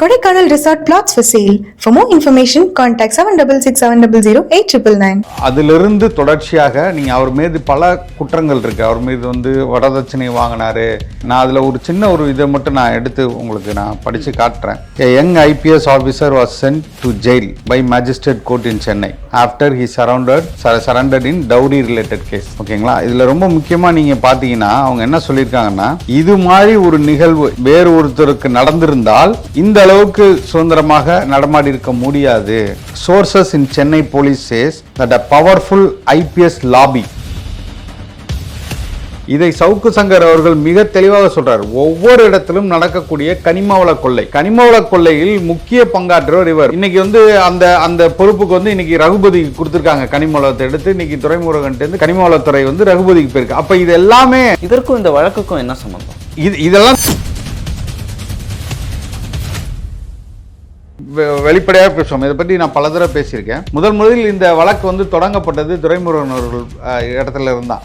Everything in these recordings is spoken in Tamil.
Kodaikanal resort flats for sale for more information contact seven double six seven double zero eight triple nine அதிலிருந்து தொடர்ச்சியாக நீங்கள் அவர் மீது பல குற்றங்கள் இருக்குது அவர் மீது வந்து வரதட்சணை வாங்கினாரு. நான் அதில் ஒரு சின்ன ஒரு இதை மட்டும் நான் எடுத்து உங்களுக்கு நான் படித்து காட்டுறேன். Young IPS officer was sent to jail by magistrate court in Chennai after he surrounded surrendered in dowry related case ஓகேங்களா இதில் ரொம்ப முக்கியமாக நீங்கள் பார்த்தீங்கன்னா அவங்க என்ன சொல்லியிருக்காங்கன்னா இது மாதிரி ஒரு நிகழ்வு வேறு ஒருத்தருக்கு நடந்திருந்தால் இந்த அளவுக்கு சுதந்திரமாக நடமாடி இருக்க முடியாது sources in Chennai police says that a powerful IPS lobby இதை சவுக்கு சங்கர் அவர்கள் மிக தெளிவாக சொல்றார். ஒவ்வொரு இடத்திலும் நடக்கக்கூடிய கனிமவள கொள்ளை. கனிமவள கொள்ளையில் முக்கிய பங்காற்றுவர் இவர். இன்னைக்கு வந்து அந்த அந்த பொறுப்புக்கு வந்து இன்னைக்கு ரகுபதி கொடுத்திருக்காங்க. கனிமவளத்தை எடுத்து இன்னைக்கு துறைமுருகன்ட்டு இருந்து கனிமவளத்துறை வந்து ரகுபதிக்கு போயிருக்கு. அப்ப இது எல்லாமே இதற்கும் இந்த வழக்குக்கும் என்ன சம்பந்தம்? இது இதெல்லாம் வெளிப்படையாக பேசுவோம் இதை பற்றி நான் பல தடவை பேசியிருக்கேன். முதல் முதலில் இந்த வழக்கு வந்து தொடங்கப்பட்டது துரைமுருகன் அவர்கள் இடத்துல இருந்தான்.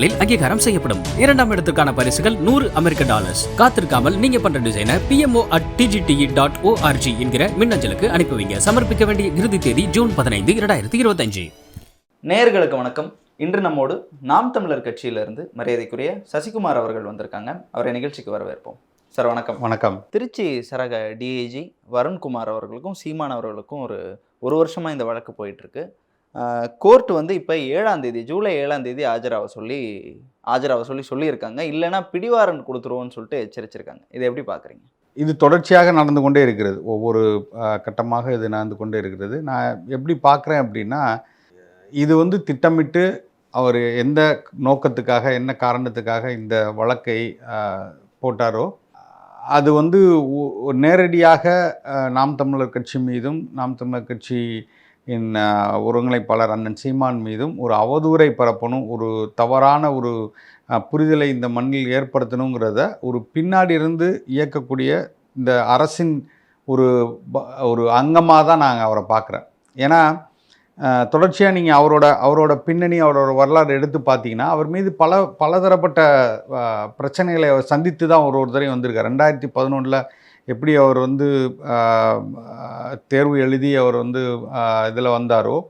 தளங்களில் அங்கீகாரம் செய்யப்படும். இரண்டாம் இடத்திற்கான பரிசுகள் நூறு அமெரிக்க டாலர்ஸ். காத்திருக்காமல் நீங்க பண்ற டிசைனை PMO at DGTE dot ORG என்கிற மின்னஞ்சலுக்கு அனுப்பி வைங்க. சமர்ப்பிக்க வேண்டிய இறுதி தேதி ஜூன் பதினைந்து இரண்டாயிரத்தி இருபத்தஞ்சு. நேயர்களுக்கு வணக்கம். இன்று நம்மோடு நாம் தமிழர் கட்சியிலிருந்து மரியாதைக்குரிய சசிகுமார் அவர்கள் வந்திருக்காங்க. அவரை நிகழ்ச்சிக்கு வரவேற்போம். சார் வணக்கம். வணக்கம். திருச்சி சரக டிஐஜி வருண்குமார் அவர்களுக்கும் சீமான் அவர்களுக்கும் ஒரு ஒரு வருஷமாக இந்த வழக்கு போயிட்டுருக்கு கோர்ட் வந்து இப்போ ஏழாம் தேதி ஜூலை ஏழாம் தேதி ஆஜராக சொல்லி ஆஜராக சொல்லி சொல்லியிருக்காங்க. இல்லைன்னா பிடிவாரன் கொடுத்துருவோன்னு சொல்லிட்டு எச்சரிச்சிருக்காங்க. இதை எப்படி பார்க்குறீங்க இது தொடர்ச்சியாக நடந்து கொண்டே இருக்கிறது. ஒவ்வொரு கட்டமாக இது நடந்து கொண்டே இருக்கிறது. நான் எப்படி பார்க்குறேன் அப்படின்னா இது வந்து திட்டமிட்டு அவர் எந்த நோக்கத்துக்காக என்ன காரணத்துக்காக இந்த வழக்கை போட்டாரோ அது வந்து ஒ- நேரடியாக நாம் தமிழர் கட்சி மீதும் நாம் தமிழர் கட்சி ஒருங்கிணைப்பாளர் அண்ணன் சீமான் மீதும் ஒரு அவதூறை பரப்பணும் ஒரு தவறான ஒரு புரிதலை இந்த மண்ணில் ஏற்படுத்தணுங்கிறத ஒரு பின்னாடி இருந்து இயக்கக்கூடிய இந்த அரசின் ஒரு ஒரு அங்கமாக தான் நாங்கள் அவரை பார்க்குறேன். ஏன்னா தொடர்ச்சியாக நீங்கள் அவரோட அவரோட பின்னணி அவரோட வரலாறு எடுத்து பார்த்தீங்கன்னா அவர் மீது பல பலதரப்பட்ட பிரச்சனைகளை அவர் சந்தித்து தான் ஒரு ஒரு வந்திருக்கார். ரெண்டாயிரத்தி பதினொன்றில் எப்படி அவர் வந்து தேர்வு எழுதி அவர் வந்து இதில் வந்தாரோ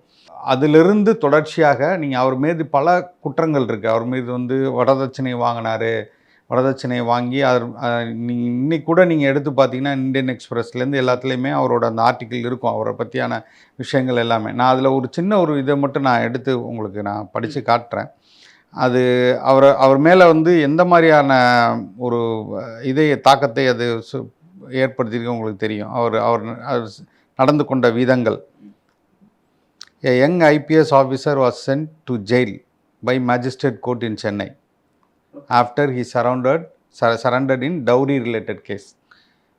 அதிலிருந்து தொடர்ச்சியாக நீங்கள் அவர் மீது பல குற்றங்கள் இருக்குது அவர் மீது வந்து வரதட்சணை வாங்கினாரு. வரதட்சணை வாங்கி அது நீங்கள் இன்னைக்கு கூட நீங்கள் எடுத்து பார்த்தீங்கன்னா இந்தியன் எக்ஸ்பிரஸ்லேருந்து எல்லாத்துலேயுமே அவரோட அந்த ஆர்டிக்கிள் இருக்கும். அவரை பற்றியான விஷயங்கள் எல்லாமே. நான் அதில் ஒரு சின்ன ஒரு இதை மட்டும் நான் எடுத்து உங்களுக்கு நான் படித்து காட்டுறேன். அது அவர் அவர் மேலே வந்து எந்த மாதிரியான ஒரு இதை தாக்கத்தை அது சு- ஏற்படுத்தியிருக்கு உங்களுக்கு தெரியும். அவர் அவர் நடந்து கொண்ட விதங்கள். A young IPS officer was sent to jail by magistrate court in Chennai after he surrounded sur surrendered in dowry related case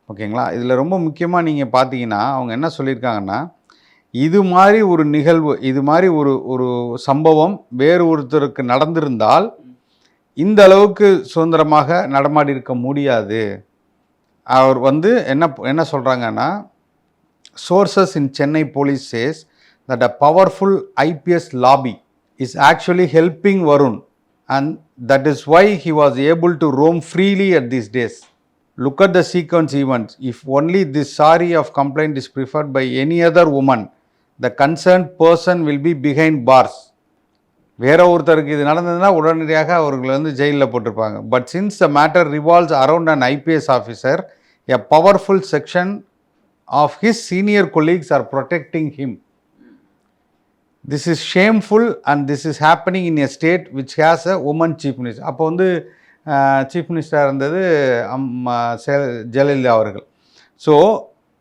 ஓகேங்களா இதில் ரொம்ப முக்கியமாக நீங்கள் பார்த்தீங்கன்னா அவங்க என்ன சொல்லியிருக்காங்கன்னா இது மாதிரி ஒரு நிகழ்வு இது மாதிரி ஒரு ஒரு சம்பவம் வேறு ஒருத்தருக்கு நடந்திருந்தால் இந்த அளவுக்கு சுதந்திரமாக நடமாடி இருக்க முடியாது. அவர் வந்து என்ன என்ன சொல்கிறாங்கன்னா sources in Chennai police says that a powerful IPS lobby is actually helping Varun and that is why he was able to roam freely at these days look at the sequence events if only this sort of complaint is preferred by any other woman the concern person will be behind bars வேற ஒருத்தருக்கு இது நடந்ததுன்னா உடனடியாக அவர்களை வந்து ஜெயிலில் போட்டிருப்பாங்க. But since the matter revolves around an IPS officer a powerful section of his senior colleagues are protecting him this is shameful and this is happening in a state which has a woman chief minister அப்போ வந்து சீஃப் மினிஸ்டராக இருந்தது அம்மா செ- ஜெயலலிதா அவர்கள். ஸோ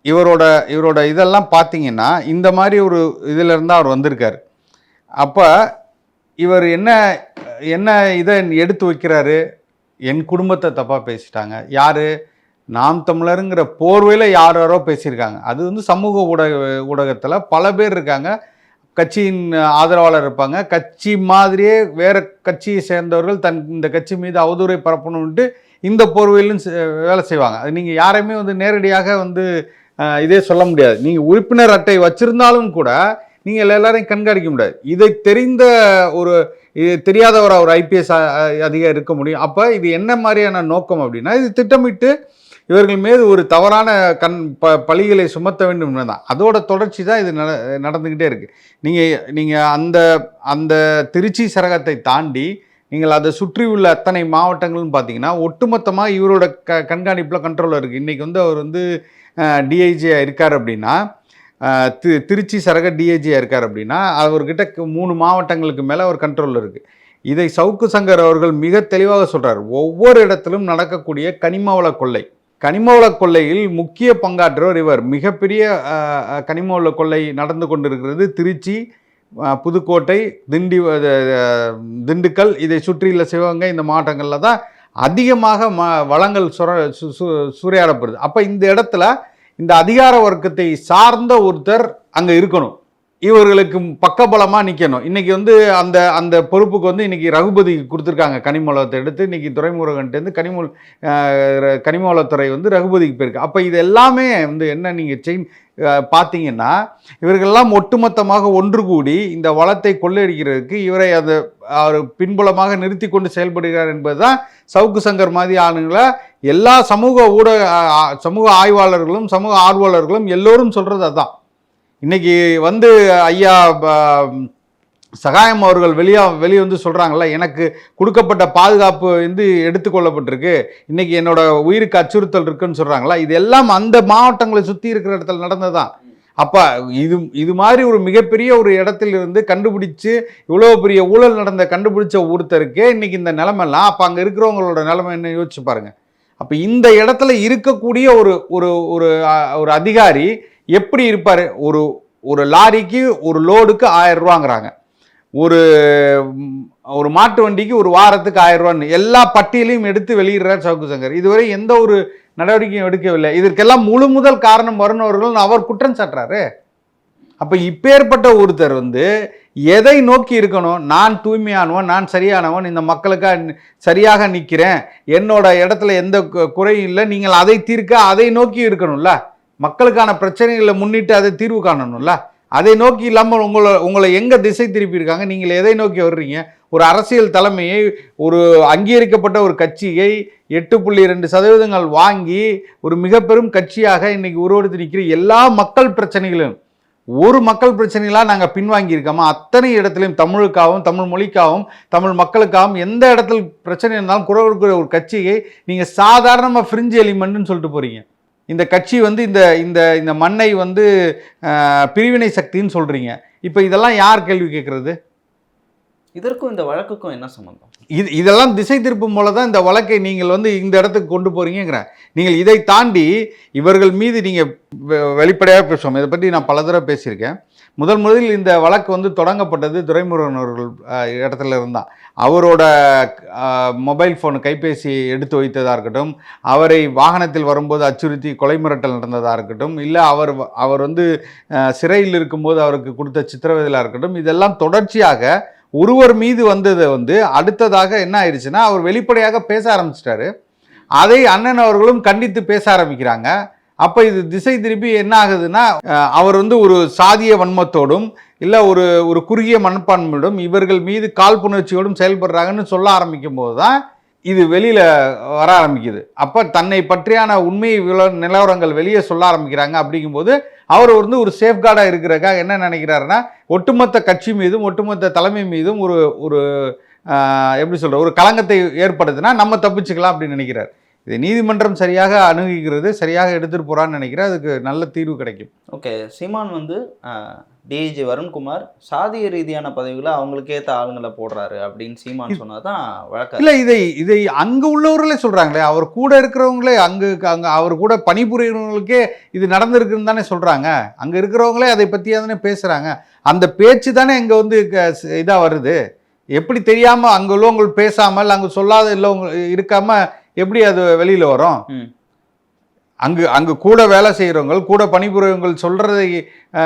இவரோட இவரோட இதெல்லாம் பார்த்தீங்கன்னா இந்த மாதிரி ஒரு இதிலிருந்து அவர் வந்திருக்கார். அப்போ இவர் என்ன என்ன இதை எடுத்து வைக்கிறாரு? என் குடும்பத்தை தப்பாக பேசிட்டாங்க. யார்? நாம் தமிழருங்கிற போர்வையில் யார் யாரோ பேசியிருக்காங்க. அது வந்து சமூக ஊடக ஊடகத்தில் பல பேர் இருக்காங்க. கட்சியின் ஆதரவாளர் இருப்பாங்க. கட்சி மாதிரியே வேறு கட்சியை சேர்ந்தவர்கள் தன் இந்த கட்சி மீது அவதூறை பரப்பணுன்ட்டு இந்த போர்வையிலும் செ- வேலை செய்வாங்க. அது நீங்கள் யாரையுமே வந்து நேரடியாக வந்து இதே சொல்ல முடியாது. நீங்கள் உறுப்பினர் அட்டை வச்சுருந்தாலும் கூட நீங்கள் எல்லாரையும் கண்காணிக்க முடியாது. இதை தெரிந்த ஒரு இது ஒரு ஐபிஎஸ் அதிகம் இருக்க முடியும். அப்போ இது என்ன மாதிரியான நோக்கம் அப்படின்னா இது திட்டமிட்டு இவர்கள் மீது ஒரு தவறான கண் ப பழிகளை சுமத்த வேண்டும் தான் அதோட தொடர்ச்சி தான் இது நட நடந்துக்கிட்டே இருக்குது நீங்கள் நீங்கள் அந்த அந்த திருச்சி சரகத்தை தாண்டி நீங்கள் அதை சுற்றி உள்ள அத்தனை மாவட்டங்களும் பார்த்தீங்கன்னா ஒட்டுமொத்தமாக இவரோட க கண்காணிப்பில் கண்ட்ரோலில் இருக்குது இன்றைக்கி வந்து அவர் வந்து டிஐஜியாக இருக்கார் அப்படின்னா தி திருச்சி சரக டிஏஜியாக இருக்கார் அப்படின்னா அவர்கிட்ட மூணு மாவட்டங்களுக்கு மேலே அவர் கண்ட்ரோலில் இருக்குது இதை சவுக்கு சங்கர் அவர்கள் மிக தெளிவாக சொல்கிறார் ஒவ்வொரு இடத்திலும் நடக்கக்கூடிய கனிமவள கொள்ளை. கனிமவள கொள்ளையில் முக்கிய பங்காற்றவர் இவர். மிகப்பெரிய கனிமவள கொள்ளை நடந்து கொண்டிருக்கிறது திருச்சி புதுக்கோட்டை திண்டி திண்டுக்கல் இதை சுற்றியுள்ள சிவகங்கை இந்த மாவட்டங்களில் தான் அதிகமாக ம வளங்கள் சுர சு சு- சூறையாடப்படுது. அப்போ இந்த இடத்துல இந்த அதிகார வர்க்கத்தை சார்ந்த ஒருத்தர் அங்கே இருக்கணும். இவர்களுக்கு பக்கபலமாக நிற்கணும் இன்றைக்கி வந்து அந்த அந்த பொறுப்புக்கு வந்து இன்றைக்கி ரகுபதி கொடுத்துருக்காங்க. கனிமூலத்தை எடுத்து இன்றைக்கி துறைமுருகன்ட்டேருந்து கனிமூல் கனிமூலத்துறை வந்து ரகுபதிக்கு போயிருக்கு. அப்போ இது எல்லாமே வந்து என்ன நீங்கள் செயின் பார்த்தீங்கன்னா இவர்களெல்லாம் ஒட்டுமொத்தமாக ஒன்று கூடி இந்த வளத்தை கொள்ளையடிக்கிறதுக்கு இவரை அதை அவர் பின்புலமாக நிறுத்தி கொண்டு செயல்படுகிறார் என்பதுதான் சவுக்கு சங்கர் மாதிரி ஆளுங்களை எல்லா சமூக ஊடக சமூக ஆய்வாளர்களும் சமூக ஆர்வலர்களும் எல்லோரும் சொல்கிறது அதான். இன்றைக்கி வந்து ஐயா ப- சகாயம் அவர்கள் வெளியே வெளியே வந்து சொல்கிறாங்கல்ல எனக்கு கொடுக்கப்பட்ட பாதுகாப்பு வந்து எடுத்துக்கொள்ளப்பட்டிருக்கு இன்றைக்கி என்னோடய உயிருக்கு அச்சுறுத்தல் இருக்குன்னு சொல்கிறாங்களா இது எல்லாம் அந்த மாவட்டங்களை சுற்றி இருக்கிற இடத்துல நடந்ததுதான். அப்போ இது இது மாதிரி ஒரு மிகப்பெரிய ஒரு இடத்துல இருந்து கண்டுபிடிச்சு இவ்வளோ பெரிய ஊழல் நடந்த கண்டுபிடிச்ச ஒருத்தருக்கே இன்னைக்கு இந்த நிலமெல்லாம் அப்போ அங்கே இருக்கிறவங்களோட நிலமை என்ன யோசிச்சு பாருங்கள் அப்போ இந்த இடத்துல இருக்கக்கூடிய ஒரு ஒரு ஒரு ஒரு அதிகாரி எப்படி இருப்பார்? ஒரு ஒரு லாரிக்கு ஒரு லோடுக்கு ஆயிரம் ரூபாங்கிறாங்க. ஒரு ஒரு மாட்டு வண்டிக்கு ஒரு வாரத்துக்கு ஆயிரம் ரூபான்னு எல்லா பட்டியலையும் எடுத்து வெளியிடுறார் சவுக்கு சங்கர். இதுவரை எந்த ஒரு நடவடிக்கையும் எடுக்கவில்லை. இதற்கெல்லாம் முழு முதல் காரணம் வருண் அவர்கள் அவர் குற்றம் சாட்டுறாரு. அப்ப இப்பேற்பட்ட ஒருத்தர் வந்து எதை நோக்கி இருக்கணும்? நான் தூய்மையானவன் நான் சரியானவன் இந்த மக்களுக்காக சரியாக நிற்கிறேன் என்னோட இடத்துல எந்த குறையும் இல்லை. நீங்கள் அதை தீர்க்க அதை நோக்கி இருக்கணும்ல. மக்களுக்கான பிரச்சனைகளை முன்னிட்டு அதை தீர்வு காணணும்ல. அதை நோக்கி இல்லாமல் உங்களை உங்களை எங்கே திசை திருப்பியிருக்காங்க நீங்கள் எதை நோக்கி வர்றீங்க? ஒரு அரசியல் தலைமையை ஒரு அங்கீகரிக்கப்பட்ட ஒரு கட்சியை எட்டு புள்ளி ரெண்டு சதவீதங்கள் வாங்கி ஒரு மிக பெரும் கட்சியாக இன்னைக்கு உருவெடுத்து நிற்கிற எல்லா மக்கள் பிரச்சனைகளும் ஒரு மக்கள் பிரச்சனைகளாக நாங்கள் பின்வாங்கி இருக்கோமா? அத்தனை இடத்துலையும் தமிழுக்காகவும் தமிழ் மொழிக்காகவும் தமிழ் மக்களுக்காகவும் எந்த இடத்துல பிரச்சனை இருந்தாலும் குரல் கொடுக்குற ஒரு கட்சியை நீங்கள் சாதாரணமாக ஃப்ரிஞ்சு எலிமெண்ட்னு சொல்லிட்டு போகிறீங்க இந்த கட்சி வந்து இந்த இந்த இந்த மண்ணை வந்து பிரிவினை சக்தின்னு சொல்கிறீங்க இப்போ இதெல்லாம் யார் கேள்வி கேட்குறது? இதற்கும் இந்த வழக்குக்கும் என்ன சம்மந்தம் இது இதெல்லாம் திசை திருப்பும் போல தான் இந்த வழக்கை நீங்கள் வந்து இந்த இடத்துக்கு கொண்டு போகிறீங்கிறேன் நீங்கள் இதை தாண்டி இவர்கள் மீது நீங்கள் வெளிப்படையாக பேசுவோம். இதை பற்றி நான் பல தடவை பேசியிருக்கேன். முதல் முதலில் இந்த வழக்கு வந்து தொடங்கப்பட்டது துரைமுருகன் அவர்கள் இடத்துல இருந்தான். அவரோட மொபைல் ஃபோன் கைபேசி எடுத்து வைத்ததாக இருக்கட்டும் அவரை வாகனத்தில் வரும்போது அச்சுறுத்தி கொலை மிரட்டல் நடந்ததாக இருக்கட்டும் இல்லை அவர் அவர் வந்து சிறையில் இருக்கும்போது அவருக்கு கொடுத்த சித்திரவதையாக இருக்கட்டும் இதெல்லாம் தொடர்ச்சியாக ஒருவர் மீது வந்தது வந்து அடுத்ததாக என்ன ஆயிடுச்சுன்னா அவர் வெளிப்படையாக பேச ஆரம்பிச்சிட்டாரு. அதை அண்ணன் அவர்களும் கண்டித்து பேச ஆரம்பிக்கிறாங்க. அப்போ இது திசை திருப்பி என்ன ஆகுதுன்னா அவர் வந்து ஒரு சாதிய வன்மத்தோடும் இல்லை ஒரு ஒரு குறுகிய மனப்பான்மையோடும் இவர்கள் மீது காழ்ப்புணர்ச்சியோடும் செயல்படுறாங்கன்னு சொல்ல ஆரம்பிக்கும் போது தான் இது வெளியில் வர ஆரம்பிக்குது. அப்போ தன்னை பற்றியான உண்மை நிலவரங்கள் வெளியே சொல்ல ஆரம்பிக்கிறாங்க. அப்படிங்கும்போது அவர் வந்து ஒரு சேஃப்கார்டாக இருக்கிறக்காக என்ன நினைக்கிறாருன்னா ஒட்டுமொத்த கட்சி மீதும் ஒட்டுமொத்த தலைமை மீதும் ஒரு ஒரு எப்படி சொல்கிற ஒரு களங்கத்தை ஏற்படுத்தினா நம்ம தப்பிச்சுக்கலாம் அப்படின்னு நினைக்கிறார். இதை நீதிமன்றம் சரியாக அணுகுகிறது சரியாக எடுத்துகிட்டு போகிறான்னு நினைக்கிறேன். அதுக்கு நல்ல தீர்வு கிடைக்கும். ஓகே சீமான் வந்து டிஐஜி வருண்குமார் சாதிய ரீதியான பதவிகளை அவங்களுக்கு ஏற்ற ஆளுங்களை போடுறாரு அப்படின்னு சீமான் சொன்னதான் வழக்கம் இல்லை இதை இதை அங்கே உள்ளவர்களே சொல்கிறாங்களே அவர் கூட இருக்கிறவங்களே அங்கே அங்கே அவர் கூட பணிபுரியறவங்களுக்கே இது நடந்திருக்குன்னு தானே சொல்கிறாங்க அங்கே இருக்கிறவங்களே அதை பற்றி தானே பேசுகிறாங்க அந்த பேச்சு தானே இங்கே வந்து இதாக வருது. எப்படி தெரியாமல் அங்கே உள்ளவங்க பேசாமல் அங்கே சொல்லாத இல்லவங்க இருக்காமல் எப்படி அது வெளியில் வரும். அங்கு அங்கு கூட வேலை செய்கிறவங்க கூட பணிபுரியவங்க சொல்கிறத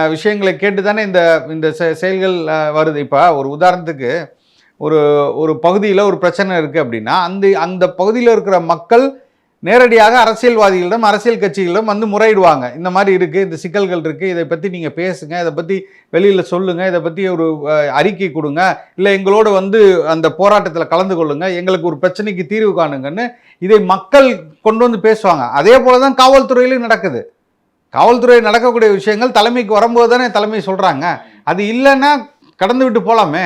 விஷயங்களை கேட்டு தானே இந்த இந்த செயல்கள் வருது இப்போ ஒரு உதாரணத்துக்கு ஒரு ஒரு பகுதியில் ஒரு பிரச்சனை இருக்குது அப்படின்னா அந்த அந்த பகுதியில் இருக்கிற மக்கள் நேரடியாக அரசியல்வாதிகளிடம் அரசியல் கட்சிகளிடம் வந்து முறையிடுவாங்க. இந்த மாதிரி இருக்குது இந்த சிக்கல்கள் இருக்குது இதை பற்றி நீங்கள் பேசுங்க இதை பற்றி வெளியில் சொல்லுங்கள் இதை பற்றி ஒரு அறிக்கை கொடுங்க இல்லை எங்களோட வந்து அந்த போராட்டத்தில் கலந்து கொள்ளுங்கள் எங்களுக்கு ஒரு பிரச்சனைக்கு தீர்வு காணுங்கன்னு இதை மக்கள் கொண்டு வந்து பேசுவாங்க. அதே போல தான் காவல்துறையிலும் நடக்குது. காவல்துறை நடக்கக்கூடிய விஷயங்கள் தலைமைக்கு வரும்போது தானே தலைமை சொல்கிறாங்க அது இல்லைன்னா கடந்து விட்டு போகலாமே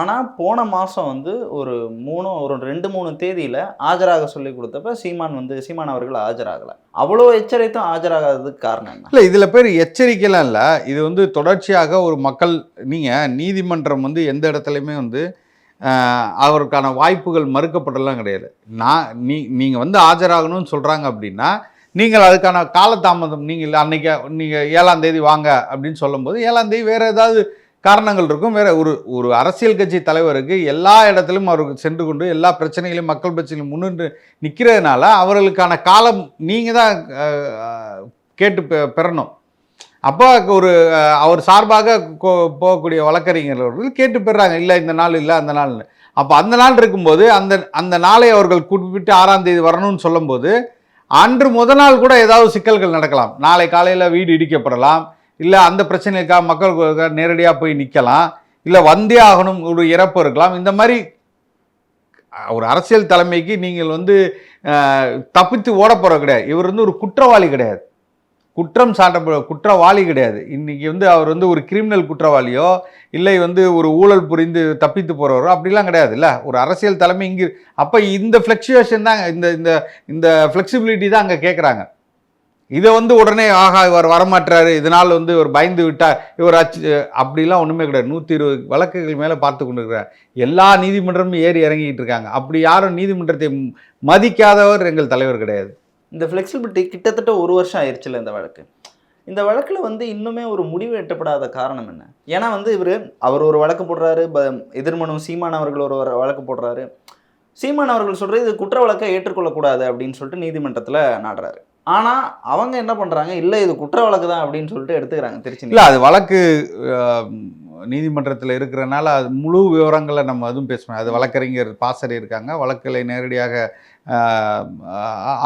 ஆனால் போன மாதம் வந்து ஒரு மூணு ஒரு ரெண்டு மூணு தேதியில் ஆஜராக சொல்லி கொடுத்தப்ப சீமான் வந்து சீமான் அவர்கள் ஆஜராகலை. அவ்வளோ எச்சரித்தும் ஆஜராகாததுக்கு காரணம் இல்லை இதில் பேர் எச்சரிக்கைலாம் இல்லை. இது வந்து தொடர்ச்சியாக ஒரு மக்கள் நீங்கள் நீதிமன்றம் வந்து எந்த இடத்துலையுமே வந்து அவருக்கான வாய்ப்புகள் மறுக்கப்படலாம் கிடையாது. நான் நீ நீங்கள் வந்து ஆஜராகணும்னு சொல்கிறாங்க அப்படின்னா நீங்கள் அதுக்கான காலதாமதம் நீங்கள் அன்னைக்கு நீங்கள் ஏழாம் தேதி வாங்க அப்படின்னு சொல்லும்போது ஏழாம் தேதி வேறு ஏதாவது காரணங்கள் இருக்கும். வேற ஒரு ஒரு அரசியல் கட்சி தலைவருக்கு எல்லா இடத்திலும் அவருக்கு சென்று கொண்டு எல்லா பிரச்சனைகளையும் மக்கள் பிரச்சனைகளையும் முன்னின்று நிற்கிறதுனால அவர்களுக்கான காலம் நீங்கள் தான் கேட்டு பெ- பெறணும். அப்போ ஒரு அவர் சார்பாக கோ- போகக்கூடிய வழக்கறிஞர்கள் கேட்டு பெறாங்க. இல்லை இந்த நாள் இல்லை அந்த நாள்னு அப்போ அந்த நாள் இருக்கும்போது அந்த அந்த நாளை அவர்கள் குறிப்பிட்டு ஆறாம் தேதி வரணும்னு சொல்லும்போது அன்று முத நாள் கூட ஏதாவது சிக்கல்கள் நடக்கலாம். நாளை காலையில் வீடு இடிக்கப்படலாம். இல்லை அந்த பிரச்சனைக்காக மக்கள் நேரடியாக போய் நிற்கலாம் இல்லை வந்தே ஆகணும் ஒரு இறப்பு இருக்கலாம். இந்த மாதிரி ஒரு அரசியல் தலைமைக்கு நீங்கள் வந்து தப்பித்து ஓட போகிற கிடையாது. இவர் வந்து ஒரு குற்றவாளி கிடையாது. குற்றம் சாட்டப்பட குற்றவாளி கிடையாது. இன்றைக்கி வந்து அவர் வந்து ஒரு கிரிமினல் குற்றவாளியோ இல்லை வந்து ஒரு ஊழல் புரிந்து தப்பித்து போகிறவரோ அப்படிலாம் கிடையாது இல்லை? ஒரு அரசியல் தலைமை இங்கே அப்போ இந்த ஃப்ளக்சுவேஷன் தான் இந்த இந்த இந்த ஃப்ளெக்சிபிலிட்டி தான் அங்கே கேட்குறாங்க இதை வந்து உடனே ஆஹா இவர் வரமாட்டாரு இதனால் வந்து இவர் பயந்து விட்டார் இவர் அச்சு அப்படிலாம் ஒன்றுமே கிடையாது. நூற்றி இருபது வழக்குகள் மேலே பார்த்து கொண்டு இருக்கிறார் எல்லா நீதிமன்றமும் ஏறி இறங்கிட்டு இருக்காங்க. அப்படி யாரும் நீதிமன்றத்தை மதிக்காதவர் எங்கள் தலைவர் கிடையாது. இந்த ஃப்ளெக்சிபிலிட்டி கிட்டத்தட்ட ஒரு வருஷம் ஆயிடுச்சுல இந்த வழக்கு. இந்த வழக்கில் வந்து இன்னுமே ஒரு முடிவு எட்டப்படாத காரணம் என்ன? ஏன்னா வந்து இவர் அவர் ஒரு வழக்கு போடுறாரு ப எதிர்மனு சீமான் அவர்கள் ஒரு வழக்கு போடுறாரு. சீமான் அவர்கள் சொல்கிறது இது குற்ற வழக்கை ஏற்றுக்கொள்ளக்கூடாது அப்படின்னு சொல்லிட்டு நீதிமன்றத்தில் நாடுறாரு. ஆனால் அவங்க என்ன பண்ணுறாங்க இல்லை இது குற்ற வழக்கு தான் அப்படின்னு சொல்லிட்டு எடுத்துக்கிறாங்க திருச்சி இல்லை அது வழக்கு நீதிமன்றத்தில் இருக்கிறனால அது முழு விவரங்களை நம்ம அதுவும் பேசணும் அது வழக்கறிஞர் பாசறை இருக்காங்க. வழக்குகளை நேரடியாக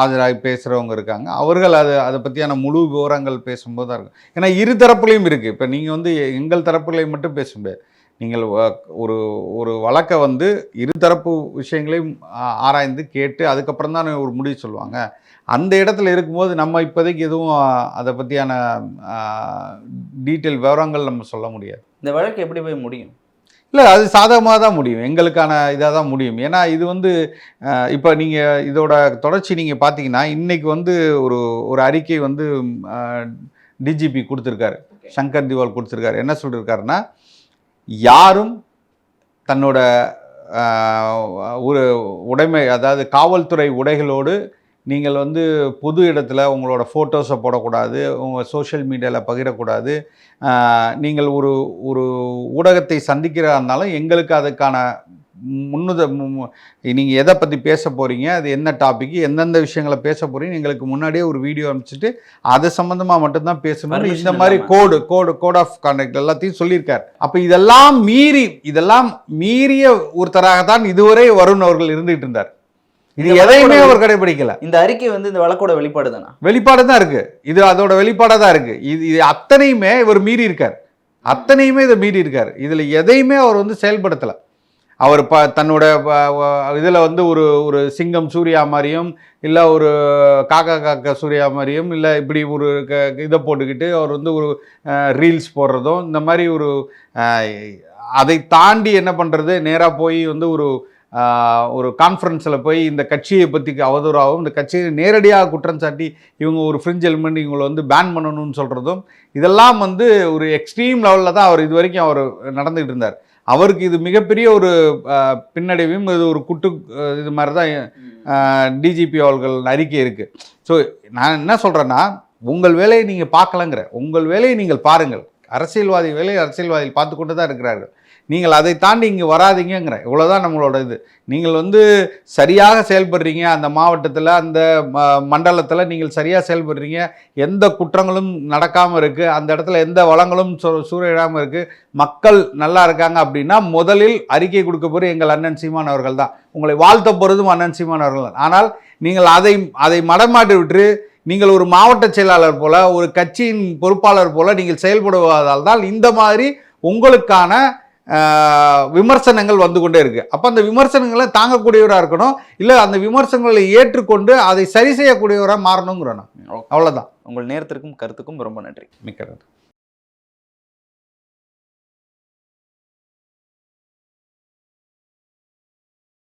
ஆஜராகி பேசுகிறவங்க இருக்காங்க. அவர்கள் அது அதை பற்றியான முழு விவரங்கள் பேசும்போது தான் இருக்கும். ஏன்னா இரு தரப்புலையும் இருக்குது இப்போ நீங்கள் வந்து எங்கள் தரப்புகளை மட்டும் பேச முடியாது. நீங்கள் ஒரு ஒரு வழக்கை வந்து இருதரப்பு விஷயங்களையும் ஆராய்ந்து கேட்டு அதுக்கப்புறம் தான் ஒரு முடிவு சொல்லுவாங்க. அந்த இடத்துல இருக்கும்போது நம்ம இப்போதைக்கு எதுவும் அதை பற்றியான டீட்டெயில் விவரங்கள் நம்ம சொல்ல முடியாது. இந்த வழக்கு எப்படி போய் முடியும்? இல்லை அது சாதகமாக தான் முடியும். எங்களுக்கான இதாக தான் முடியும். ஏன்னா இது வந்து இப்போ நீங்கள் இதோட தொடர்ச்சி நீங்கள் பார்த்தீங்கன்னா இன்னைக்கு வந்து ஒரு ஒரு அறிக்கை வந்து டிஜிபி கொடுத்துருக்காரு. சங்கர் திவால் கொடுத்துருக்காரு. என்ன சொல்லியிருக்காருன்னா யாரும் தன்னோட ஒரு உடைமை அதாவது காவல்துறை உடைகளோடு நீங்கள் வந்து பொது இடத்துல உங்களோட ஃபோட்டோஸை போடக்கூடாது உங்கள் சோஷியல் மீடியாவில் பகிரக்கூடாது. நீங்கள் ஒரு ஒரு ஊடகத்தை சந்திக்கிறதா இருந்தாலும் எங்களுக்கு அதுக்கான முன்னுத நீங்கள் எதை பற்றி பேச போகிறீங்க அது என்ன டாபிக் எந்தெந்த விஷயங்களை பேச போகிறீங்க எங்களுக்கு முன்னாடியே ஒரு வீடியோ அனுப்பிச்சிட்டு அது சம்மந்தமாக மட்டும்தான் பேசணும் இந்த மாதிரி. Code code code of conduct எல்லாத்தையும் சொல்லியிருக்கார். அப்போ இதெல்லாம் மீறி இதெல்லாம் மீறிய ஒருத்தராக தான் இதுவரை வருண் அவர்கள் இருந்துகிட்டு இருந்தார். இது எதையுமே அவர் கடைபிடிக்கல. இந்த அறிக்கை வந்து இந்த வழக்கோட வெளிப்பாடு தானா? வெளிப்பாடு தான் இருக்கு. இது அதோட வெளிப்பாடாக தான் இருக்கு. இது இது அத்தனையுமே இவர் மீறி இருக்கார். அத்தனையுமே இதை மீறி இருக்கார். இதில் எதையுமே அவர் வந்து செயல்படுத்தலை. அவர் ப தன்னோட இதில் வந்து ஒரு ஒரு சிங்கம் சூர்யா மாதிரியும் இல்லை ஒரு காக்கா காக்கா சூர்யா மாதிரியும் இல்லை இப்படி ஒரு க இதை போட்டுக்கிட்டு அவர் வந்து ஒரு ரீல்ஸ் போடுறதும் இந்த மாதிரி ஒரு அதை தாண்டி என்ன பண்ணுறது நேராக போய் வந்து ஒரு ஒரு கான்ஃபரன்ஸில் போய் இந்த கட்சியை பற்றி அவதூறாகவும் இந்த கட்சியை நேரடியாக குற்றம் சாட்டி இவங்க ஒரு ஃப்ரிஞ்ச் எலிமெண்ட் இவங்களை வந்து பேன் பண்ணணும்னு சொல்கிறதும் இதெல்லாம் வந்து ஒரு எக்ஸ்ட்ரீம் லெவலில் தான் அவர் இது வரைக்கும் அவர் நடந்துகிட்டு இருந்தார். அவருக்கு இது மிகப்பெரிய ஒரு பின்னடைவும் இது ஒரு குட்டு இது மாதிரி தான் டிஜிபி அவர்கள் அறிக்கை இருக்குது ஸோ நான் என்ன சொல்கிறேன்னா உங்கள் வேலையை நீங்கள் பார்க்கலங்கிற உங்கள் வேலையை நீங்கள் பாருங்கள். அரசியல்வாதி வேலையை அரசியல்வாதிகள் பார்த்து கொண்டு தான் இருக்கிறார்கள். நீங்கள் அதை தாண்டி இங்கே வராதிங்கிற இவ்வளோதான் நம்மளோட இது. நீங்கள் வந்து சரியாக செயல்படுறீங்க அந்த மாவட்டத்தில் அந்த மண்டலத்தில் நீங்கள் சரியாக செயல்படுறீங்க எந்த குற்றங்களும் நடக்காமல் இருக்குது அந்த இடத்துல எந்த வளங்களும் சு- சூறையிடாமல் இருக்குது மக்கள் நல்லா இருக்காங்க அப்படின்னா முதலில் அறிக்கை கொடுக்க போகிற எங்கள் அண்ணன் சீமான் அவர்கள் தான். உங்களை வாழ்த்த போகிறதும் அண்ணன் சீமான் அவர்கள் தான். ஆனால் நீங்கள் அதை அதை மடமாட்டி விட்டு நீங்கள் ஒரு மாவட்ட செயலாளர் போல ஒரு கட்சியின் பொறுப்பாளர் போல நீங்கள் செயல்படுவதால் தான் இந்த மாதிரி உங்களுக்கான விமர்சனங்கள் வந்து கொண்டே இருக்கு. அப்போ அந்த விமர்சனங்களை தாங்கக்கூடியவராக இருக்கணும். இல்லை அந்த விமர்சனங்களை ஏற்றுக்கொண்டு அதை சரி செய்யக்கூடியவராக மாறணுங்கிறோம் நான். அவ்வளோதான் உங்கள் நேரத்திற்கும் கருத்துக்கும் ரொம்ப நன்றி. மிக்க நன்றி.